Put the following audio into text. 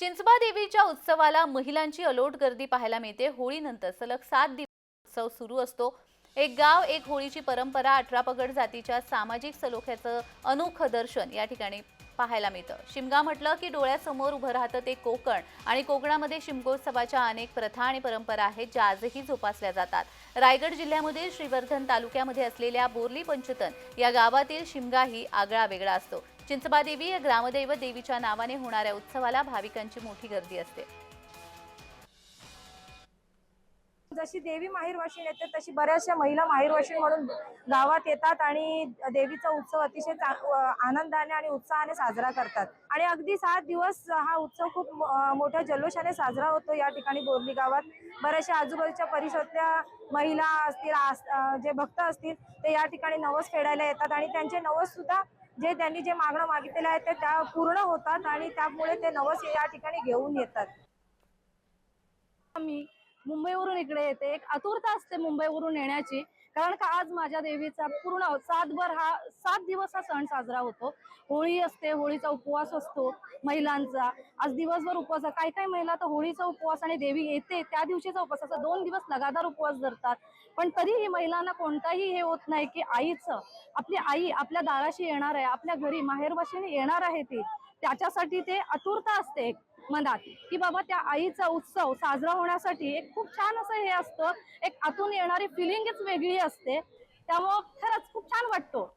चिंचबा देवीच्या उत्सवाला महिलांची अलोट गर्दी पाहायला मिळते. होळीनंतर सलग सात दिवस उत्सव सुरू असतो. एक गाव एक होळीची परंपरा अठरा पगड जातीच्या सामाजिक सलोख्याचं अनोखं दर्शन या ठिकाणी पाहायला मिळतं. शिमगा म्हटलं की डोळ्यासमोर उभं राहतं ते कोकण आणि कोकणामध्ये शिमगोत्सवाच्या अनेक प्रथा आणि परंपरा आहेत ज्या आजही जोपासल्या जातात. रायगड जिल्ह्यामध्ये श्रीवर्धन तालुक्यामध्ये असलेल्या बोर्ली पंचतन या गावातील शिमगाही आगळा वेगळा असतो. चिंचबादेवी या ग्रामदैवत देवीच्या नावाने होणाऱ्या उत्सवाला भाविकांची मोठी गर्दी असते. जशी देवी माहेरवाशीण येते तशी बऱ्याचशा महिला माहेरवाशीण म्हणून गावात येतात आणि देवीचा उत्सव अतिशय आनंदाने आणि उत्साहाने साजरा करतात. आणि अगदी सात दिवस हा उत्सव खूप मोठ्या जल्लोषाने साजरा होतो या ठिकाणी बोरली गावात. बऱ्याचशा आजूबाजूच्या परिसरातल्या महिला असतील जे भक्त असतील ते या ठिकाणी नवस फेडायला येतात आणि त्यांचे नवस सुद्धा जे त्यांनी जे मागणं मागितलेलं आहे ते त्या पूर्ण होतात आणि त्यामुळे ते नवस या ठिकाणी घेऊन येतात. मी मुंबईवरून इकडे येते. एक आतुरता असते मुंबईवरून येण्याची. कारण का आज माझ्या देवीचा पूर्ण सातभर हा सात दिवस हा सण साजरा होतो. होळी असते होळीचा उपवास असतो महिलांचा. आज दिवसभर उपवास काही काही महिला तर होळीचा उपवास आणि देवी येते त्या दिवशीचा उपवास. असा दोन दिवस लगातार उपवास धरतात. पण तरीही महिलांना कोणताही हे होत नाही की आईचं आपली आई आपल्या दाराशी येणार आहे आपल्या घरी माहेरवाशीने येणार आहे ती. त्याच्यासाठी ते आतुरता असते एक. मनात की बाबा त्या आईचा उत्सव साजरा होण्यासाठी एक खूप छान असं हे असतं. एक आतून येणारी फिलिंगच वेगळी असते. त्यामुळं खरंच खूप छान वाटतो.